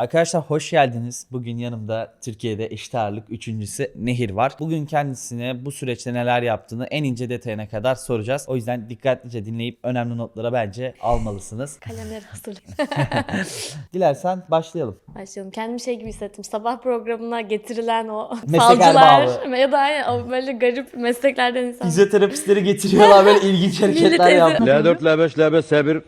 Arkadaşlar hoş geldiniz. Bugün yanımda Türkiye'de eşit ağırlık üçüncüsü Nehir var. Bugün kendisine bu süreçte neler yaptığını en ince detayına kadar soracağız. O yüzden dikkatlice dinleyip önemli notlara bence almalısınız. Kalemleri hazırlayayım. Dilersen başlayalım. Başlayalım. Kendimi şey gibi hissettim. Sabah programına getirilen o Meslek falcılar erbabı. ya da o böyle garip mesleklerden insan. Fizyoterapistleri getiriyorlar böyle ilginç hareketler yapıyor. L4, L5, L5, S1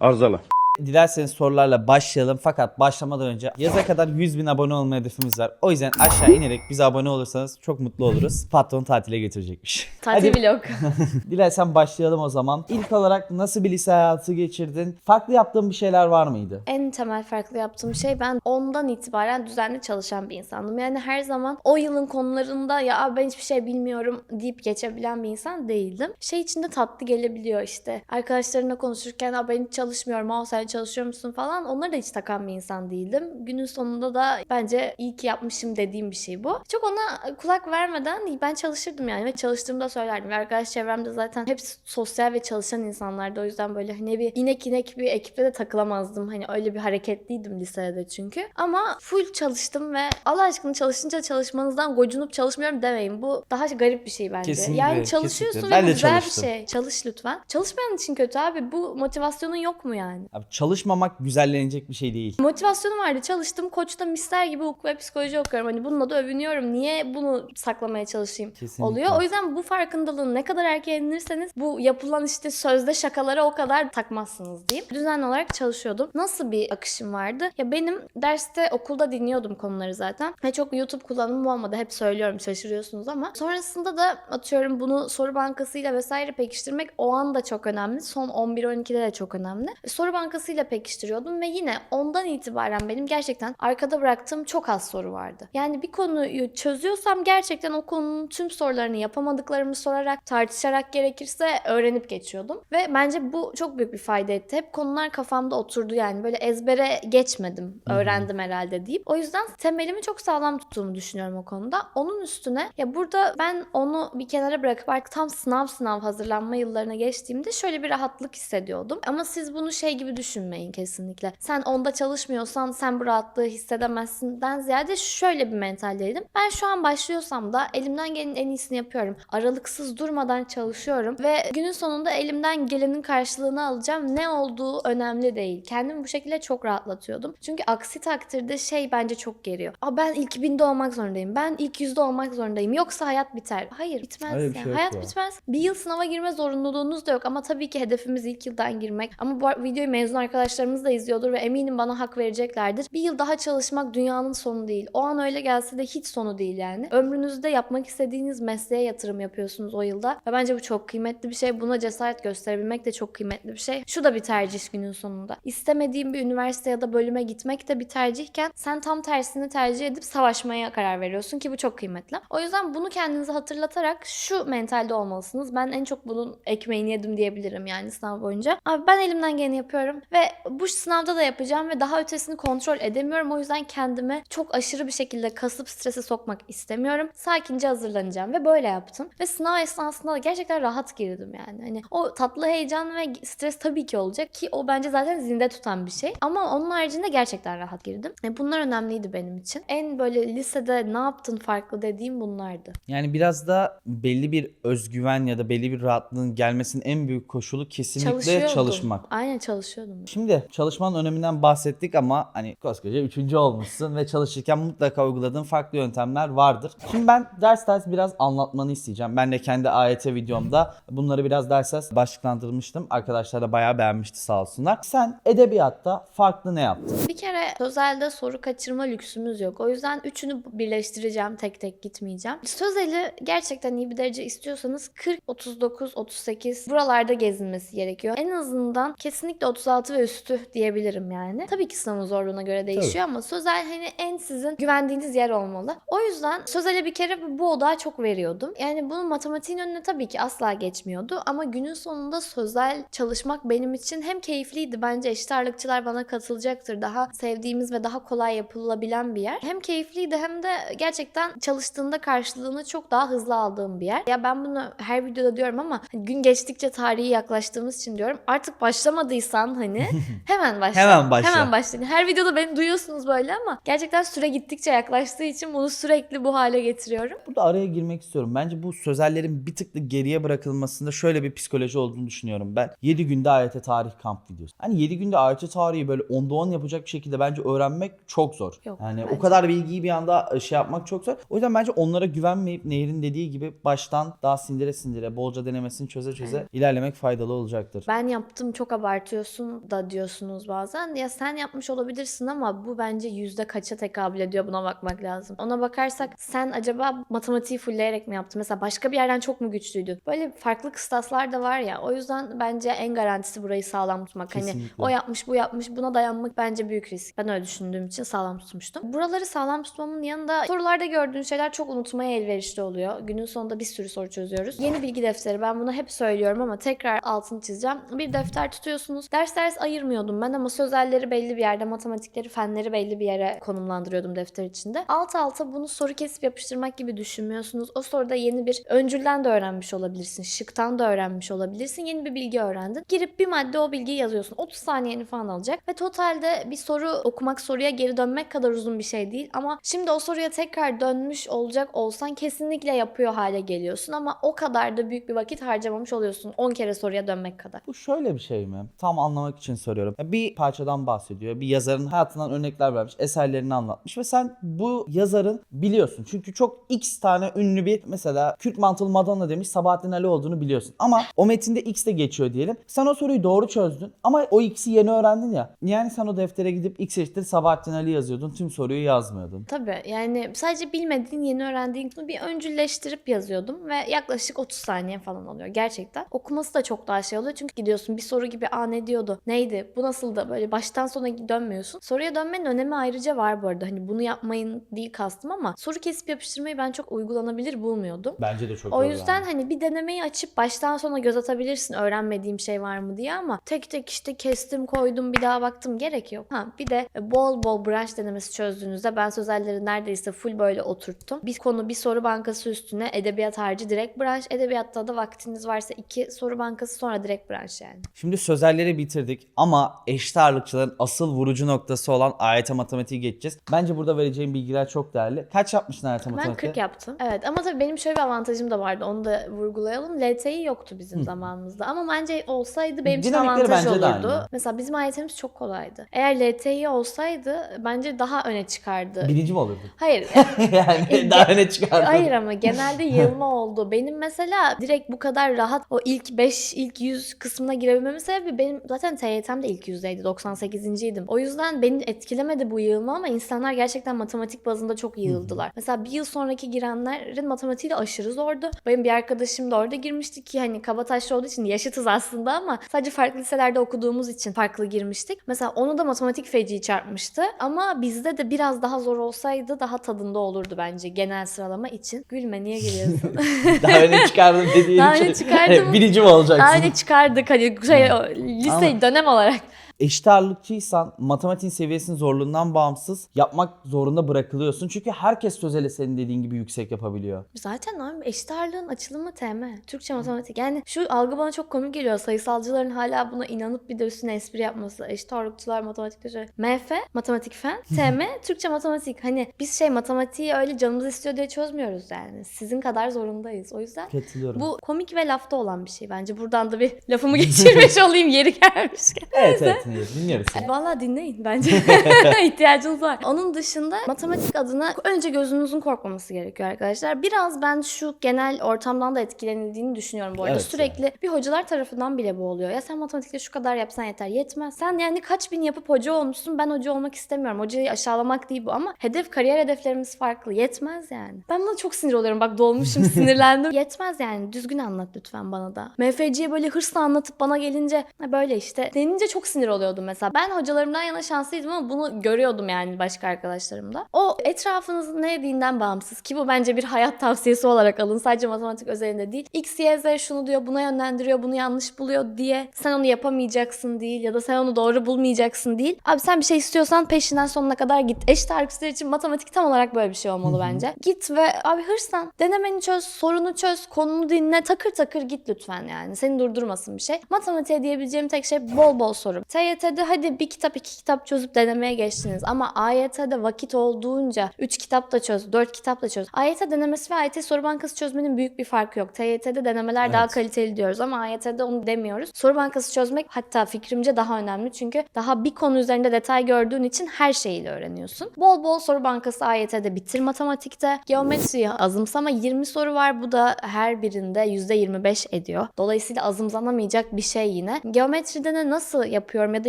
arızalı. Dilerseniz sorularla başlayalım. Fakat başlamadan önce yaza kadar 100 bin abone olma hedefimiz var. O yüzden aşağı inerek bize abone olursanız çok mutlu oluruz. Patron tatile götürecekmiş. Tatil Hadi vlog. dilersen başlayalım o zaman. İlk olarak nasıl bir lise hayatı geçirdin? Farklı yaptığın bir şeyler var mıydı? en temel farklı yaptığım şey ben ondan itibaren düzenli çalışan bir insandım. Yani her zaman o yılın konularında ya "Abi ben hiçbir şey bilmiyorum deyip geçebilen bir insan değildim. Şey içinde tatlı gelebiliyor işte. Arkadaşlarımla konuşurken "Aa, ben hiç çalışmıyorum. Aa, sen çalışıyor musun falan. Onları da hiç takan bir insan değildim. Günün sonunda da bence iyi ki yapmışım dediğim bir şey bu. Çok ona kulak vermeden ben çalışırdım yani ve çalıştığımda söylerdim. Ve arkadaş çevremde zaten hepsi sosyal ve çalışan insanlardı. O yüzden böyle hani bir inek inek bir ekipte de takılamazdım. Hani öyle bir hareketliydim lisede çünkü. Ama full çalıştım ve Allah aşkına çalışınca çalışmanızdan gocunup çalışmıyorum demeyin. Bu daha garip bir şey bence. Kesinlikle, yani çalışıyorsun kesinlikle. ve Ben güzel bir şey. Çalış lütfen. Çalışmayan için kötü abi. Bu motivasyonun yok mu yani? Abi çalışmamak güzellenecek bir şey değil. Motivasyonum vardı. Çalıştım. Koçta mister gibi hukuk ve psikoloji okuyorum. Hani bununla da övünüyorum. Niye bunu saklamaya çalışayım? Kesinlikle. Oluyor. O yüzden bu farkındalığın ne kadar erken edinirseniz bu yapılan işte sözde şakalara o kadar takmazsınız diyeyim. Düzenli olarak çalışıyordum. Nasıl bir akışım vardı? Ya benim derste okulda dinliyordum konuları zaten. Ve çok YouTube kullanımım olmadı. Hep söylüyorum şaşırıyorsunuz ama. Sonrasında da atıyorum bunu soru bankasıyla vesaire pekiştirmek o an da çok önemli. Son 11-12'de de çok önemli. Soru bankasıyla pekiştiriyordum ve yine ondan itibaren benim gerçekten arkada bıraktığım çok az soru vardı. Yani bir konuyu çözüyorsam gerçekten o konunun tüm sorularını yapamadıklarımı sorarak, tartışarak gerekirse öğrenip geçiyordum. Ve bence bu çok büyük bir fayda etti. Hep konular kafamda oturdu yani böyle ezbere geçmedim, öğrendim herhalde deyip. O yüzden temelimi çok sağlam tuttuğumu düşünüyorum o konuda. Onun üstüne ya burada ben onu bir kenara bırakıp artık tam sınav sınav hazırlanma yıllarına geçtiğimde şöyle bir rahatlık hissediyordum. Ama siz bunu şey gibi düşünmeyin kesinlikle. Sen onda çalışmıyorsan sen bu rahatlığı hissedemezsinden ziyade şöyle bir mentaldeydim. Ben şu an başlıyorsam da elimden gelenin en iyisini yapıyorum. Aralıksız durmadan çalışıyorum ve günün sonunda elimden gelenin karşılığını alacağım. Ne olduğu önemli değil. Kendimi bu şekilde çok rahatlatıyordum. Çünkü aksi takdirde şey bence çok geriyor. Aa ben ilk binde olmak zorundayım. Ben ilk yüzde olmak zorundayım. Yoksa hayat biter. Hayır bitmez Öyle bir ya. şey hayat bitmez. Bir yıl sınava girme zorunluluğunuz da yok ama tabii ki hedefimiz ilk yıldan girmek. Ama bu videoyu mezun arkadaşlarımız da izliyordur ve eminim bana hak vereceklerdir. Bir yıl daha çalışmak dünyanın sonu değil. O an öyle gelse de hiç sonu değil yani. Ömrünüzde yapmak istediğiniz mesleğe yatırım yapıyorsunuz o yılda. Ve bence bu çok kıymetli bir şey. Buna cesaret gösterebilmek de çok kıymetli bir şey. Şu da bir tercih günün sonunda. İstemediğin bir üniversite ya da bölüme gitmek de bir tercihken sen tam tersini tercih edip savaşmaya karar veriyorsun ki bu çok kıymetli. O yüzden bunu kendinize hatırlatarak şu mentalde olmalısınız. Ben en çok bunun ekmeğini yedim diyebilirim yani sınav boyunca. Abi ben elimden geleni yapıyorum ve bu sınavda da yapacağım ve daha ötesini kontrol edemiyorum. O yüzden kendimi çok aşırı bir şekilde kasıp strese sokmak istemiyorum. Sakince hazırlanacağım ve böyle yaptım. Ve sınav esnasında da gerçekten rahat girdim yani. Hani o tatlı heyecan ve stres tabii ki olacak ki o bence zaten zinde tutan bir şey. Ama onun haricinde gerçekten rahat girdim. E bunlar önemliydi benim için. En böyle lisede ne yaptın farklı dediğim bunlardı. Yani biraz da belli bir özgüven ya da belli bir rahatlığın gelmesinin en büyük koşulu kesinlikle çalışmak. Aynen çalışıyordum. Şimdi çalışmanın öneminden bahsettik ama hani koskoca üçüncü olmuşsun ve çalışırken mutlaka uyguladığın farklı yöntemler vardır. Şimdi ben ders ders biraz anlatmanı isteyeceğim. Ben de kendi AYT videomda bunları biraz ders ders başlıklandırmıştım. Arkadaşlar da bayağı beğenmişti sağ olsunlar. Sen edebiyatta farklı ne yaptın? Bir kere sözelde soru kaçırma lüksümüz yok. O yüzden üçünü birleştireceğim. Tek tek gitmeyeceğim. Sözeli gerçekten iyi bir derece istiyorsanız 40, 39, 38 buralarda gezinmesi gerekiyor. En azından kesinlikle 36 ve üstü diyebilirim yani. Tabii ki sınavın zorluğuna göre değişiyor ama sözel hani en sizin güvendiğiniz yer olmalı. O yüzden sözele bir kere bu odağa çok veriyordum. Yani bunun matematiğin önüne tabii ki asla geçmiyordu ama günün sonunda sözel çalışmak benim için hem keyifliydi. Bence eşit ağırlıkçılar bana katılacaktır. Daha sevdiğimiz ve daha kolay yapılabilen bir yer. Hem keyifliydi hem de gerçekten çalıştığında karşılığını çok daha hızlı aldığım bir yer. Ya ben bunu her videoda diyorum ama gün geçtikçe tarihi yaklaştığımız için diyorum. Artık başlamadıysan hani yani. Hemen başla. Hemen başla. Hemen başlayın. Her videoda beni duyuyorsunuz böyle ama gerçekten süre gittikçe yaklaştığı için bunu sürekli bu hale getiriyorum. Burada araya girmek istiyorum. Bence bu sözellerin bir tık da geriye bırakılmasında şöyle bir psikoloji olduğunu düşünüyorum ben. 7 günde AYT tarih kamp videosu. Hani 7 günde AYT tarihi böyle 10'da 10 yapacak bir şekilde bence öğrenmek çok zor. Yok, yani bence o kadar bilgiyi bir anda e, şey yapmak çok zor. O yüzden bence onlara güvenmeyip Nehir'in dediği gibi baştan daha sindire sindire bolca denemesini çöze çöze ilerlemek faydalı olacaktır. Ben yaptım çok abartıyorsun da diyorsunuz bazen. Ya sen yapmış olabilirsin ama bu bence yüzde kaça tekabül ediyor buna bakmak lazım. Ona bakarsak sen acaba matematiği fullleyerek mi yaptın? Mesela başka bir yerden çok mu güçlüydün? Böyle farklı kıstaslar da var ya. O yüzden bence en garantisi burayı sağlam tutmak. Hani Kesinlikle. o yapmış bu yapmış buna dayanmak bence büyük risk. Ben öyle düşündüğüm için sağlam tutmuştum. Buraları sağlam tutmamın yanında sorularda gördüğün şeyler çok unutmaya elverişli oluyor. Günün sonunda bir sürü soru çözüyoruz. Yeni bilgi defteri ben bunu hep söylüyorum ama tekrar altını çizeceğim. Bir defter tutuyorsunuz. Ders ders ayırmıyordum ben ama sözelleri belli bir yerde, matematikleri, fenleri belli bir yere konumlandırıyordum defter içinde. Alt alta bunu soru kesip yapıştırmak gibi düşünmüyorsunuz. O soruda yeni bir öncülden de öğrenmiş olabilirsin. Şıktan da öğrenmiş olabilirsin. Yeni bir bilgi öğrendin. Girip bir madde o bilgiyi yazıyorsun. 30 saniyeni falan alacak ve totalde bir soru okumak, soruya geri dönmek kadar uzun bir şey değil. Ama şimdi o soruya tekrar dönmüş olacak olsan kesinlikle yapıyor hale geliyorsun ama o kadar da büyük bir vakit harcamamış oluyorsun. 10 kere soruya dönmek kadar. Bu şöyle bir şey mi? Tam anlamak için soruyorum. Bir parçadan bahsediyor. Bir yazarın hayatından örnekler vermiş. Eserlerini anlatmış ve sen bu yazarın biliyorsun. Çünkü çok x tane ünlü bir mesela Kürt mantılı Madonna demiş Sabahattin Ali olduğunu biliyorsun. Ama o metinde x de geçiyor diyelim. Sen o soruyu doğru çözdün ama o x'i yeni öğrendin ya. Yani sen o deftere gidip x eşittir Sabahattin Ali yazıyordun. Tüm soruyu yazmıyordun. Tabii yani sadece bilmediğin, yeni öğrendiğin kısmı bir öncülleştirip yazıyordum ve yaklaşık 30 saniye falan oluyor gerçekten. Okuması da çok daha şey oluyor çünkü gidiyorsun bir soru gibi aa ne diyordu, neydi, bu nasıldı böyle baştan sona dönmüyorsun. Soruya dönmenin önemi ayrıca var bu arada hani bunu yapmayın değil kastım ama soru kesip yapıştırmayı ben çok uygulanabilir bulmuyordum. Bence de çok O yüzden hani bir denemeyi açıp baştan sona göz atabilirsin öğrenmediğim şey var mı diye ama tek tek işte kestim koydum bir daha baktım gerek yok. Ha bir de bol bol branş denemesi çözdüğünüzde ben sözelleri neredeyse full böyle oturttum. Bir konu bir soru bankası üstüne edebiyat harcı direkt branş. Edebiyatta da vaktiniz varsa iki soru bankası sonra direkt branş yani. Şimdi sözelleri bitirdik ama eşit ağırlıkçıların asıl vurucu noktası olan AYT matematiği geçeceğiz. Bence burada vereceğim bilgiler çok değerli. Kaç yapmışsın AYT Ben matematiği? 40 yaptım. Evet ama tabii benim şöyle bir avantajım da vardı. Onu da vurgulayalım. LTI yoktu bizim zamanımızda. Ama bence olsaydı benim için Dinamikleri avantaj bence de olurdu. aynı. Mesela bizim AYT'miz çok kolaydı. Eğer LTI olsaydı bence daha öne çıkardı. Birinci mi olurdun? Hayır. yani daha öne çıkardın. Hayır ama genelde yığılma oldu. Benim mesela direkt bu kadar rahat o ilk 5, ilk 100 kısmına girebilmemin sebebi benim zaten TYT'm de ilk 100'deydi. 98.ydim. O yüzden beni etkilemedi bu yığılma ama insanlar gerçekten matematik bazında çok yığıldılar. Mesela bir yıl sonraki girenlerin matematiği de aşırı zordu. Benim bir arkadaşım da orada girmişti ki hani Kabataşlı olduğu için yaşıtız aslında ama sadece farklı liselerde okuduğumuz için farklı girmiştik. Mesela onu da matematik feci çarpmıştı ama bizde de biraz daha zor olsaydı daha tadında olurdu bence genel sıralama için. Gülme niye gülüyorsun? daha öne çıkardım dediğin Daha için. öne çıkardım. Birinci mi olacaksın? Daha önce çıkardık hani şey, lise Ama- dönem olarak. Eşit ağırlıkçıysan matematiğin seviyesinin zorluğundan bağımsız yapmak zorunda bırakılıyorsun. Çünkü herkes sözeli senin dediğin gibi yüksek yapabiliyor. Zaten abi eşit ağırlığın açılımı TM. Türkçe matematik. Yani şu algı bana çok komik geliyor. Sayısalcıların hala buna inanıp bir de üstüne espri yapması. Eşit ağırlıkçılar matematikte şöyle. MF, matematik fen. TM, Türkçe matematik. Hani biz şey matematiği öyle canımız istiyor diye çözmüyoruz yani. Sizin kadar zorundayız. O yüzden Katılıyorum. bu komik ve lafta olan bir şey bence. Buradan da bir lafımı geçirmiş olayım yeri gelmişken. Evet evet dinliyoruz. dinliyoruz seni. Vallahi dinleyin bence. İhtiyacınız var. Onun dışında matematik adına önce gözünüzün korkmaması gerekiyor arkadaşlar. Biraz ben şu genel ortamdan da etkilenildiğini düşünüyorum bu arada. Evet Sürekli bir hocalar tarafından bile bu oluyor. Ya sen matematikte şu kadar yapsan yeter. Yetmez. Sen yani kaç bin yapıp hoca olmuşsun. Ben hoca olmak istemiyorum. Hocayı aşağılamak değil bu ama hedef kariyer hedeflerimiz farklı. Yetmez yani. Ben buna çok sinir oluyorum. Bak dolmuşum sinirlendim. Yetmez yani. Düzgün anlat lütfen bana da. MFC'ye böyle hırsla anlatıp bana gelince "Ha böyle işte denince çok sinir oluyordum mesela. Ben hocalarımdan yana şanslıydım ama bunu görüyordum yani başka arkadaşlarımda. O etrafınızın ne dediğinden bağımsız ki bu bence bir hayat tavsiyesi olarak alın. Sadece matematik özelinde değil. X, Y, Z şunu diyor, buna yönlendiriyor, bunu yanlış buluyor diye sen onu yapamayacaksın değil ya da sen onu doğru bulmayacaksın değil. Abi sen bir şey istiyorsan peşinden sonuna kadar git. Eşit ağırlıkçılar için matematik tam olarak böyle bir şey olmalı bence. Git ve abi hırslan. Denemeni çöz, sorunu çöz, konunu dinle, takır takır git lütfen yani. Seni durdurmasın bir şey. Matematiğe diyebileceğim tek şey bol bol soru. TYT'de hadi bir kitap iki kitap çözüp denemeye geçtiniz ama AYT'de vakit olduğunca 3 kitap da çöz, 4 kitap da çöz. AYT denemesi ve AYT soru bankası çözmenin büyük bir farkı yok. TYT'de denemeler daha Evet. kaliteli diyoruz ama AYT'de onu demiyoruz. Soru bankası çözmek hatta fikrimce daha önemli çünkü daha bir konu üzerinde detay gördüğün için her şeyiyle öğreniyorsun. Bol bol soru bankası AYT'de bitir matematikte. Geometriyi azımsama 20 soru var. Bu da her birinde %25 ediyor. Dolayısıyla azımsanamayacak bir şey yine. Geometride ne nasıl yapıyorum ya da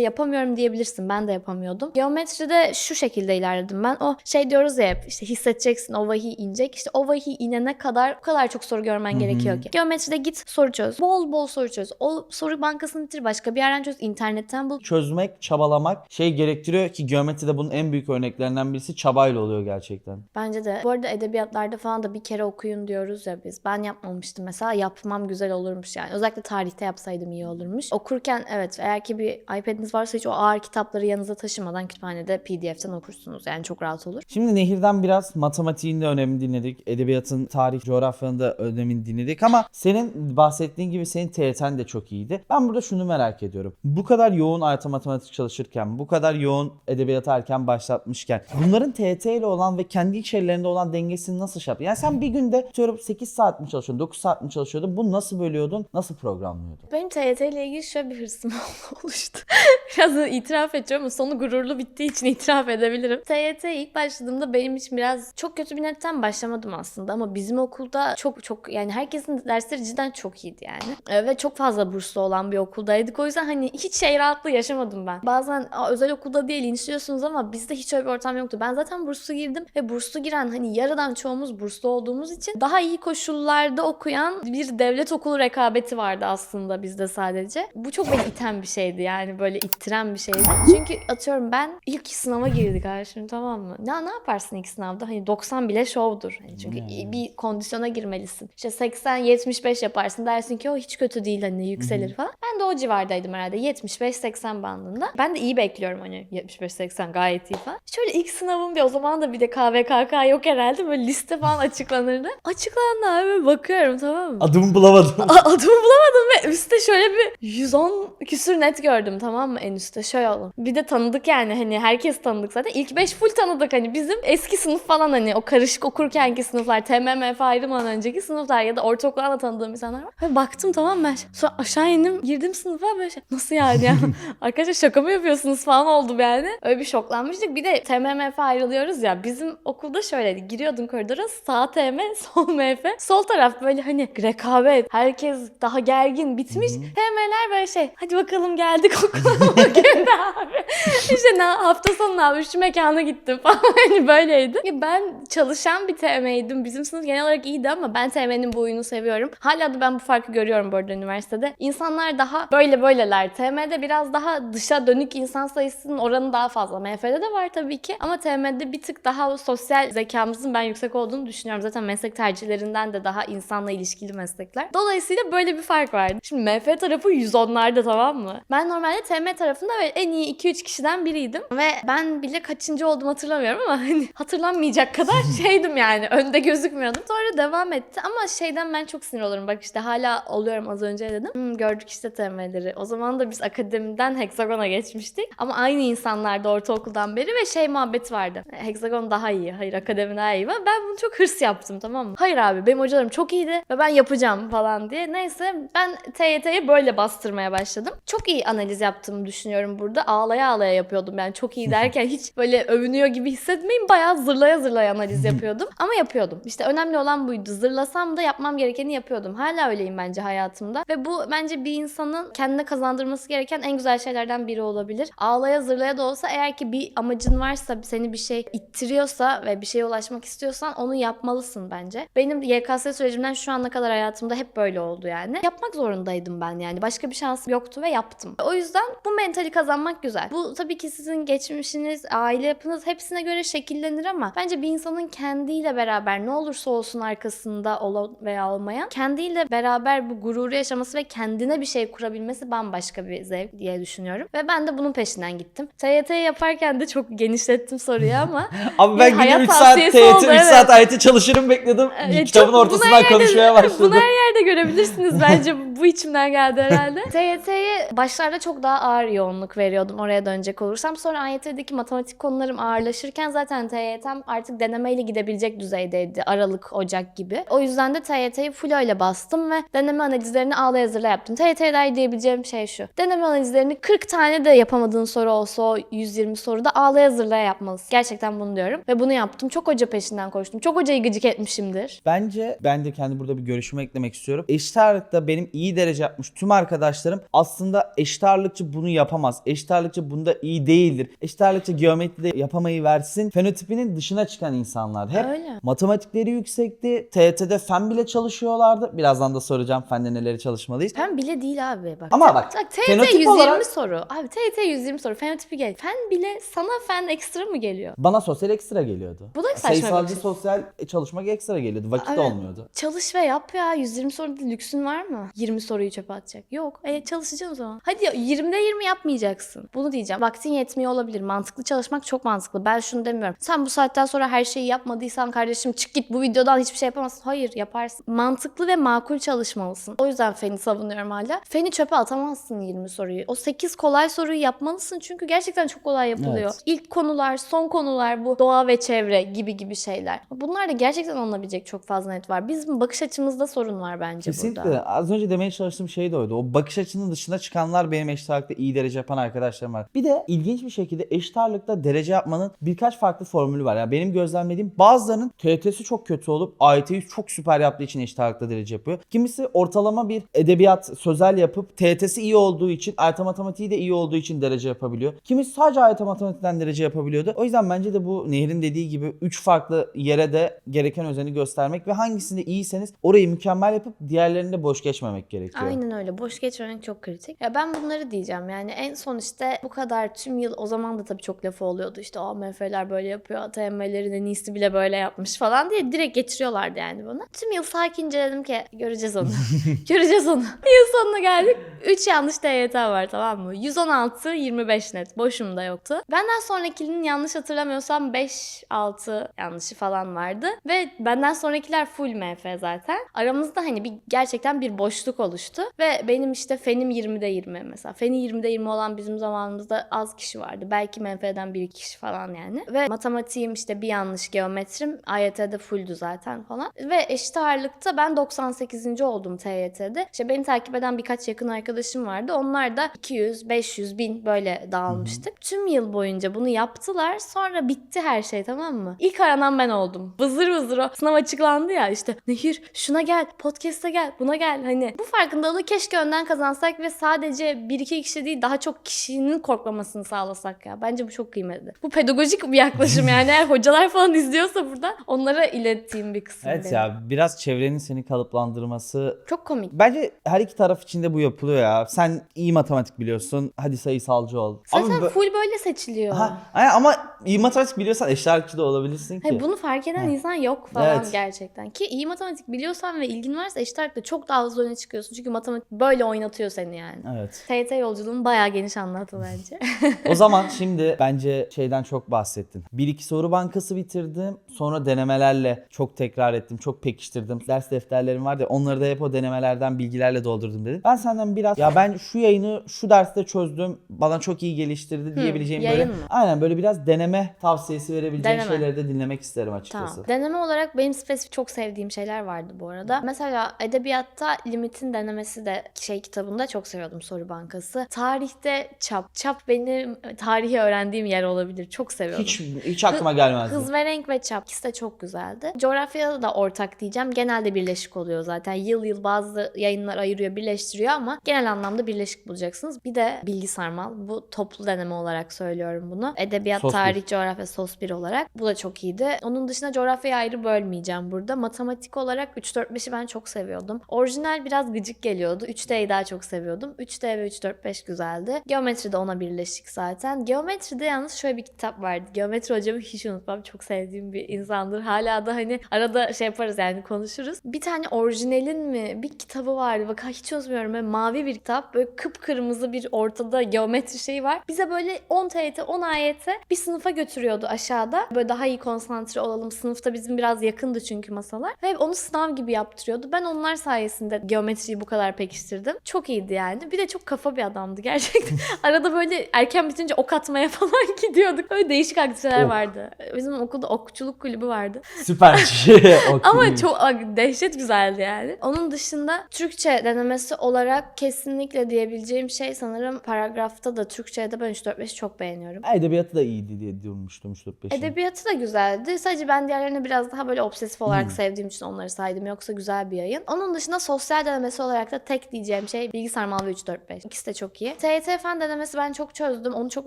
yapamıyorum diyebilirsin. Ben de yapamıyordum. Geometride şu şekilde ilerledim ben. O şey diyoruz ya hep işte hissedeceksin o vahiy inecek. İşte o vahiy inene kadar o kadar çok soru görmen gerekiyor ki. Geometride git soru çöz. Bol bol soru çöz. O soru bankasını bitir başka bir yerden çöz. internetten bul. Çözmek, çabalamak şey gerektiriyor ki geometride bunun en büyük örneklerinden birisi çabayla oluyor gerçekten. Bence de. Bu arada edebiyatlarda falan da bir kere okuyun diyoruz ya biz. Ben yapmamıştım mesela. Yapmam güzel olurmuş yani. Özellikle tarihte yapsaydım iyi olurmuş. Okurken evet eğer ki bir iPad'iniz varsa hiç o ağır kitapları yanınıza taşımadan kütüphanede PDF'ten okursunuz. Yani çok rahat olur. Şimdi Nehir'den biraz matematiğin de önemini dinledik. Edebiyatın, tarih, coğrafyanın da önemini dinledik ama senin bahsettiğin gibi senin TYT'n de çok iyiydi. Ben burada şunu merak ediyorum. Bu kadar yoğun hayata matematik çalışırken, bu kadar yoğun edebiyatı erken başlatmışken bunların TYT ile olan ve kendi içerilerinde olan dengesini nasıl şey yaptın? Yani sen bir günde diyorum 8 saat mi çalışıyordun, 9 saat mi çalışıyordun? Bunu nasıl bölüyordun? Nasıl programlıyordun? Benim TYT ile ilgili şöyle bir hırsım oluştu. Biraz itiraf edeceğim ama sonu gururlu bittiği için itiraf edebilirim. TYT ilk başladığımda benim için biraz çok kötü bir netten başlamadım aslında ama bizim okulda çok çok yani herkesin dersleri cidden çok iyiydi yani. Ee, ve çok fazla burslu olan bir okuldaydık. O yüzden hani hiç şey rahatlığı yaşamadım ben. Bazen "Aa, özel okulda diye linçliyorsunuz ama bizde hiç öyle bir ortam yoktu. Ben zaten burslu girdim ve burslu giren hani yarıdan çoğumuz burslu olduğumuz için daha iyi koşullarda okuyan bir devlet okulu rekabeti vardı aslında bizde sadece. Bu çok beni iten bir şeydi yani böyle ittiren bir şeydi. Çünkü atıyorum ben ilk sınava girdik şimdi tamam mı? Ne, ne yaparsın ilk sınavda? Hani 90 bile şovdur. Hani çünkü Hmm. bir kondisyona girmelisin. İşte 80-75 yaparsın dersin ki o hiç kötü değil hani yükselir falan. Ben de o civardaydım herhalde 75-80 bandında. Ben de iyi bekliyorum hani 75-80 gayet iyi falan. Şöyle ilk sınavım bir o zaman da bir de KVKK yok herhalde böyle liste falan açıklanırdı. Açıklandı abi bakıyorum tamam mı? Adımı bulamadım. A- adımı bulamadım ve üstte şöyle bir 110 küsür net gördüm tamam mı en üstte şöyle oldu. Bir de tanıdık yani hani herkes tanıdık zaten. İlk 5 full tanıdık hani bizim eski sınıf falan hani o karışık okurkenki sınıflar TMMF ayrılmadan önceki sınıflar ya da ortaokuldan da tanıdığım insanlar var. Ve baktım tamam mı ben sonra aşağı indim girdim sınıfa böyle şey nasıl yani ya arkadaşlar şaka mı yapıyorsunuz falan oldum yani. Öyle bir şoklanmıştık. Bir de TMMF ayrılıyoruz ya bizim okulda şöyleydi giriyordun koridora sağ TM sol MF sol taraf böyle hani rekabet herkes daha gergin bitmiş TM'ler böyle şey hadi bakalım geldik okula bugün abi işte ne, hafta sonu yapayım şu mekana gittim falan hani böyleydi. Ya ben çalışan bir TM'ydim bizim sınıf genel olarak iyiydi ama ben TM'nin bu oyunu seviyorum. Hala da ben bu farkı görüyorum bu arada üniversitede. İnsanlar daha böyle böyleler. TM'de biraz daha dışa dönük insan sayısının oranı daha fazla. MF'de de var tabii ki ama TM'de bir tık daha sosyal zekamızın ben yüksek olduğunu düşünüyorum. Zaten meslek tercihlerinden de daha insanla ilişkili meslekler. Dolayısıyla böyle bir fark vardı. Şimdi MF tarafı 110'larda tamam mı? Ben normalde TM tarafında böyle en iyi 2-3 kişiden biriydim ve ben bile kaçıncı oldum hatırlamıyorum ama hani hatırlanmayacak kadar şeydim yani. Önde gözükmüyordum. Sonra devam etti ama şeyden ben çok sinir olurum. Bak işte hala oluyorum az önce dedim. Hmm, gördük işte TM'leri. O zaman da biz akademiden Hexagon'a geçmiştik. Ama aynı insanlardı ortaokuldan beri ve şey muhabbeti vardı. Hexagon daha iyi. Hayır akademi daha iyi. Ben bunu çok hırs yaptım tamam mı? Hayır abi benim hocalarım çok iyiydi ve ben yapacağım falan diye. Neyse ben TYT'yi böyle bastırmaya başladım. Çok iyi analiz yaptığımı düşünüyorum burada. Ağlaya ağlaya yapıyordum yani çok iyi derken hiç böyle övünüyor gibi hissetmeyin. Bayağı zırlaya zırlaya analiz yapıyordum. Ama yapıyordum. İşte önemli olan buydu. Zırlasam da yapmam gerekeni yapıyordum. Hala öyleyim bence hayatımda. Ve bu bence bir insanın kendine kazandırması gereken en güzel şeylerden biri olabilir. Ağlaya zırlaya da olsa eğer ki bir amacın varsa seni bir şey ittiriyorsa ve bir şeye ulaşmak istiyorsan onu yapmalısın bence. Benim YKS sürecimden şu ana kadar hayatımda hep böyle oldu yani. Yapmak zorundaydım ben yani. Başka bir şansım yoktu ve yaptım. O yüzden bu mentali kazanmak güzel. Bu tabii ki sizin geçmişiniz, aile yapınız hepsine göre şekillenir ama bence bir insanın kendiyle beraber ne olursa olsun arkasında olan veya olmayan kendiyle beraber bu gururu yaşaması ve kendine bir şey kurabilmesi bambaşka bir zevk diye düşünüyorum. Ve ben de bunun peşinden gittim. TYT yaparken de çok genişlettim soruyu ama Abi ben günde 3 saat TYT, oldu, 3 evet. saat IT çalışırım bekledim. Evet, Kitabın ortasından yerde- konuşmaya başladım. Bunu her yerde görebilirsiniz bence. bu içimden geldi herhalde. TYT'ye başlarda çok daha ağır yoğunluk veriyordum oraya dönecek olursam. Sonra AYT'deki matematik konularım ağırlaşırken zaten TYT'm artık denemeyle gidebilecek düzeydeydi. Aralık, Ocak gibi. O yüzden de TYT'yi full öyle bastım ve deneme analizlerini ağla yazıla yaptım. TYT'ye dair diyebileceğim şey şu. Deneme analizlerini 40 tane de yapamadığın soru olsa o 120 soruda ağla yazıla yapmalısın. Gerçekten bunu diyorum. Ve bunu yaptım. Çok hoca peşinden koştum. Çok hocayı gıcık etmişimdir. Bence ben de kendi burada bir görüşümü eklemek istiyorum. Eşit ağırlıkta benim iyi derece yapmış tüm arkadaşlarım aslında eşit ağırlıkçı bunu yapamaz. Eşit ağırlıkçı bunda iyi değildir. Eşit ağırlıkçı geometride yapamayı versin. Fenotipinin dışına çıkan insanlar. Hep Öyle. matematikleri yüksekti. TYT'de fen bile çalışıyorlardı. Birazdan da soracağım fende neleri çalışmalıyız. Fen bile değil abi bak. Ama bak, TYT fenotip 120 olarak- soru. Abi TYT 120 soru. Fenotipi gel. Fen bile sana fen ekstra mı geliyor? Bana sosyal ekstra geliyordu. Bu da saçma Sayısalcı şey. sosyal çalışmak ekstra geliyordu. Vakit Evet. olmuyordu. Çalış ve yap ya. 120 soruda lüksün var mı? 20 soruyu çöpe atacak. Yok. E çalışacaksın o zaman. Hadi ya, 20'de 20 yapmayacaksın. Bunu diyeceğim. Vaktin yetmiyor olabilir. Mantıklı çalışmak çok mantıklı. Ben şunu demiyorum. Sen bu saatten sonra her şeyi yapmadıysan kardeşim çık git bu videodan hiçbir şey yapamazsın. Hayır yaparsın. Mantıklı ve makul çalışmalısın. O yüzden feni savunuyorum hala. Feni çöpe atamazsın 20 soruyu. O 8 kolay soruyu yapmalısın çünkü gerçekten çok kolay yapılıyor. Evet. İlk konular, son konular bu doğa ve çevre gibi gibi şeyler. Bunlar da gerçekten alınabilecek çok fazla net var. Bizim bakış açımızda sorun var bence Kesinlikle. burada. Az önce demeye çalıştığım şey de oydu. O bakış açının dışına çıkanlar benim eşit ağırlıkta iyi derece yapan arkadaşlarım var. Bir de ilginç bir şekilde eşit ağırlıkta derece yapmanın birkaç farklı formülü var. Yani benim gözlemlediğim bazılarının TYT'si çok kötü olup AYT'yi çok süper yaptığı için eşit ağırlıkta derece yapıyor. Kimisi ortalama bir edebiyat sözel yapıp TYT'si iyi olduğu için AYT matematiği de iyi olduğu için derece yapabiliyor. Kimisi sadece AYT matematikten derece yapabiliyordu. O yüzden bence de bu Nehir'in dediği gibi 3 farklı yere de gereken özeni göstermek ve hangisinde iyiyseniz orayı mükemmel yapıp diğerlerinde boş geçmemek gerekiyor. Aynen öyle. Boş geçmemek çok kritik. Ya ben bunları diyeceğim. Yani en son işte bu kadar tüm yıl o zaman da tabii çok lafı oluyordu. İşte AMF'ler böyle yapıyor. ATM'lerin en iyisi bile böyle yapmış falan diye direkt getiriyorlardı yani bana. Tüm yıl sakince dedim ki göreceğiz onu. göreceğiz onu. Yıl sonuna geldik. 3 yanlış TYT var tamam mı? 116, 25 net. Boşum da yoktu. Benden sonrakinin yanlış hatırlamıyorsam 5, 6 yanlışı falan vardı. Ve benden sonrakiler full MF zaten. Aramızda hani bir gerçekten bir boşluk oluştu. Ve benim işte fenim 20'de 20 mesela. Feni 20'de 20 olan bizim zamanımızda az kişi vardı. Belki MF'den bir iki kişi falan yani. Ve matematiğim işte bir yanlış geometrim AYT'de fulldü zaten falan. Ve eşit ağırlıkta ben 98. oldum TYT'de. İşte beni takip eden birkaç yakın arkadaşım vardı. Onlar da 200, 500, 1000 böyle dağılmıştık. Tüm yıl boyunca bunu yaptılar. Sonra bitti her şey tamam mı? İlk aranan ben oldum. Vızır vızır o sınav açıklandı ya işte Nehir şuna gel, podcast'a gel, buna gel. Hani bu farkındalığı keşke önden kazansak ve sadece bir iki kişi değil daha çok kişinin korkmamasını sağlasak ya. Bence bu çok kıymetli. Bu pedagojik bir yaklaşım yani. Eğer hocalar falan izliyorsa burada onlara ilettiğim bir kısım Evet benim. ya biraz çevrenin seni kalıplandırması Çok komik. Bence her iki taraf için de bu yapılıyor ya. Sen iyi matematik biliyorsun. Hadi sayısalcı ol. Zaten Ama bö- full böyle seçiliyor. Ha, aynen ama iyi matematik biliyorsan ağırlıkçı da olabilirsin ki. Hayır, bunu fark eden insan yok falan Evet. gerçekten. Ki iyi matematik biliyorsan ve ilgin varsa eşit ağırlıkta çok daha hızlı öne çıkıyorsun. Çünkü matematik böyle oynatıyor seni yani. Evet. TYT yolculuğum bayağı geniş anlattı bence. O zaman şimdi bence şeyden çok bahsettin. Bir iki soru bankası bitirdim. Sonra denemelerle çok tekrar ettim. Çok pekiştirdim. Ders defterlerim vardı. ya, Onları da hep o denemelerden bilgilerle doldurdum dedim. Ben senden biraz ya ben şu yayını şu derste çözdüm. Bana çok iyi geliştirdi diyebileceğim yayın böyle. mı? Aynen böyle biraz deneme tavsiyesi verebileceğin Deneme. şeyleri de dinlemek isterim açıkçası. Tamam. Deneme olarak benim spesifik çok sevdiğim şeyler vardı bu arada. Mesela edebiyatta limitin denemesi de şey kitabında çok seviyordum soru bankası. Tarihte çap. Çap benim tarihi öğrendiğim yer olabilir. Çok seviyordum. Hiç hiç aklıma gelmezdi. Hız ve renk ve çap ikisi de çok güzeldi. Coğrafyada da ortak diyeceğim. Genelde birleşik oluyor zaten. Yıl yıl bazı yayınlar ayırıyor, birleştiriyor ama genel anlamda birleşik bulacaksınız. Bir de bilgi sarmal. Bu toplu deneme olarak söylüyorum bunu. Edebiyat, Sos bir. tarih, coğrafya, sos 1 olarak. Bu da çok iyiydi. Onun dışında coğrafyayı ayrı bölmeyeceğim burada. Matematik olarak 3-4-5'i ben çok seviyordum. Orijinal biraz gıcık geliyordu. 3D'yi daha çok seviyordum. 3D ve 3-4-5 güzeldi. Geometri de ona birleşik zaten. Geometride yalnız şöyle bir kitap vardı. Geometri hocamı hiç unutmam. Çok sevdiğim bir insandır. Hala da hani arada şey yaparız yani konuşuruz. Bir tane orijinalin mi bir kitabı vardı. Bak hiç unutmuyorum. Böyle mavi bir kitap. Böyle kıpkırmızı bir ortada geometri şeyi var. Bize böyle 10 TYT 10 AYT bir sınıfa götürüyordu aşağıda. Böyle daha iyi konsantre olalım. Sınıfta bizim biraz yakındı çünkü masalar. Ve onu sınav gibi yaptırıyordu. Ben onlar sayesinde geometri geometriyi bu kadar pekiştirdim. Çok iyiydi yani. Bir de çok kafa bir adamdı gerçekten. Arada böyle erken bitince ok atmaya falan gidiyorduk. Öyle değişik aktiviteler Ok. vardı. Bizim okulda okçuluk kulübü vardı. Süper şey. Ama çok dehşet güzeldi yani. Onun dışında Türkçe denemesi olarak kesinlikle diyebileceğim şey sanırım paragrafta da Türkçe'de ben 3-4-5'i çok beğeniyorum. Edebiyatı da iyiydi diye durmuştum 3-4-5'in. Edebiyatı da güzeldi. Sadece ben diğerlerini biraz daha böyle obsesif olarak Hmm. sevdiğim için onları saydım. Yoksa güzel bir yayın. Onun dışında sosyal denemesi olarak da tek diyeceğim şey bilgisayar mal ve 3-4-5. İkisi de çok iyi. TYT Fen denemesi ben çok çözdüm. Onu çok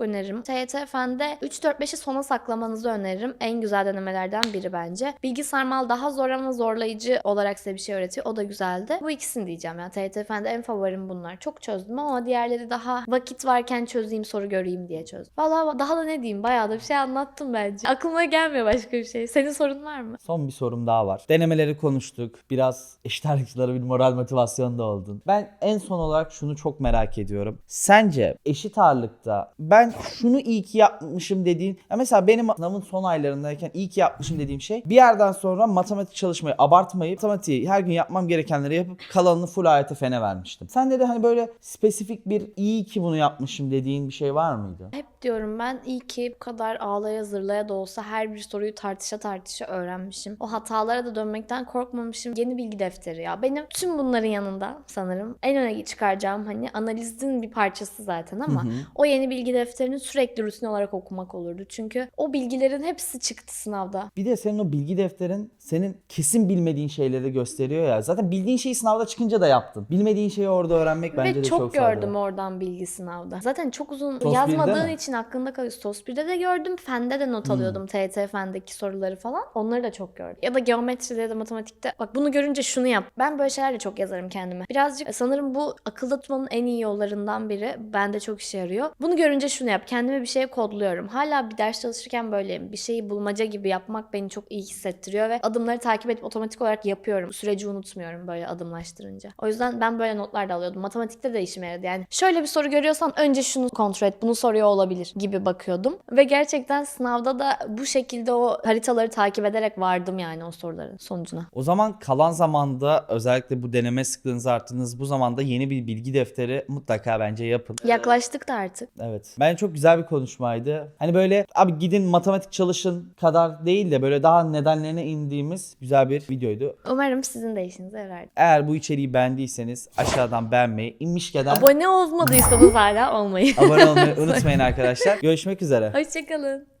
öneririm. TYT Fen'de 3-4-5'i sona saklamanızı öneririm. En güzel denemelerden biri bence. Bilgisayar mal daha zor ama zorlayıcı olarak size bir şey öğretiyor. O da güzeldi. Bu ikisini diyeceğim ya. TYT Fen'de en favorim bunlar. Çok çözdüm ama diğerleri daha vakit varken çözeyim soru göreyim diye çözdüm. Valla daha da ne diyeyim bayağı da bir şey anlattım bence. Aklıma gelmiyor başka bir şey. Senin sorun var mı? Son bir sorum daha var. Denemeleri konuştuk. Biraz eşit ağırlıkçılara bir moral motivasyon da oldun. Ben en son olarak şunu çok merak ediyorum. Sence eşit ağırlıkta ben şunu iyi ki yapmışım dediğin... Ya mesela benim sınavın son aylarındayken iyi ki yapmışım dediğim şey bir yerden sonra matematik çalışmayı abartmayıp matematiği her gün yapmam gerekenleri yapıp kalanını full AYT fene vermiştim. Sende de hani böyle spesifik bir iyi ki bunu yapmışım dediğin bir şey var mıydı? Hep diyorum ben iyi ki bu kadar ağlaya zırlaya da olsa her bir soruyu tartışa tartışa öğrenmişim. O hatalara da dönmekten korkmamışım. Yeni bilgi defteri ya. Benim tüm bunların yanında sanırım en öne çıkaracağım hani analizin bir parçası zaten ama o yeni bilgi defterini sürekli rutin olarak okumak olurdu. Çünkü o bilgilerin hepsi çıktı sınavda. Bir de senin o bilgi defterin senin kesin bilmediğin şeyleri gösteriyor ya. Zaten bildiğin şeyi sınavda çıkınca da yaptın. Bilmediğin şeyi orada öğrenmek bence Ve de çok, çok, gördüm faydalı. oradan bilgi sınavda. Zaten çok uzun TOS yazmadığın 1'de mi? için aklında kalıyor. TOS 1'de de gördüm. Fende de not Hmm. alıyordum. TYT Fen'deki soruları falan. Onları da çok gördüm. Ya da geometride ya da matematikte. Bak bunu görünce şunu yap. Ben böyle şeyler de çok yazarım kendime. Birazcık sanırım bu akılda tutmanın en iyi yollarından biri. Bende çok işe yarıyor. Bunu görünce şunu yap. Kendime bir şey kodluyorum. Hala bir ders çalışırken böyleyim. Bir şeyi bulmaca gibi yapmak beni çok iyi hissettiriyor ve adımları takip edip otomatik olarak yapıyorum. Süreci unutmuyorum böyle adımlaştırınca. O yüzden ben böyle notlar da alıyordum. Matematikte de işime yaradı. Yani şöyle bir soru görüyorsan önce şunu kontrol et. Bunu soruyor olabilir gibi bakıyordum. Ve gerçekten sınavda da bu şekilde o haritaları takip ederek vardım yani o soruların sonucuna. O zaman kalan zamanda özellikle bu deneme sıklığınızı arttığınız bu zamanda yeni bir bilgi defteri mutlaka bence yapın. Yaklaştık da artık. Evet. Bence çok güzel bir konuşmaydı. Hani böyle abi gidin matematik çalışın kadar değil de böyle daha nedenlerine indiğimiz güzel bir videoydu. Umarım sizin de işinize yarar. Eğer bu içeriği beğendiyseniz aşağıdan beğenmeyi, inmişkeden Abone olmadıysanız hala olmayın. abone olmayı unutmayın arkadaşlar. Görüşmek üzere. Hoşçakalın.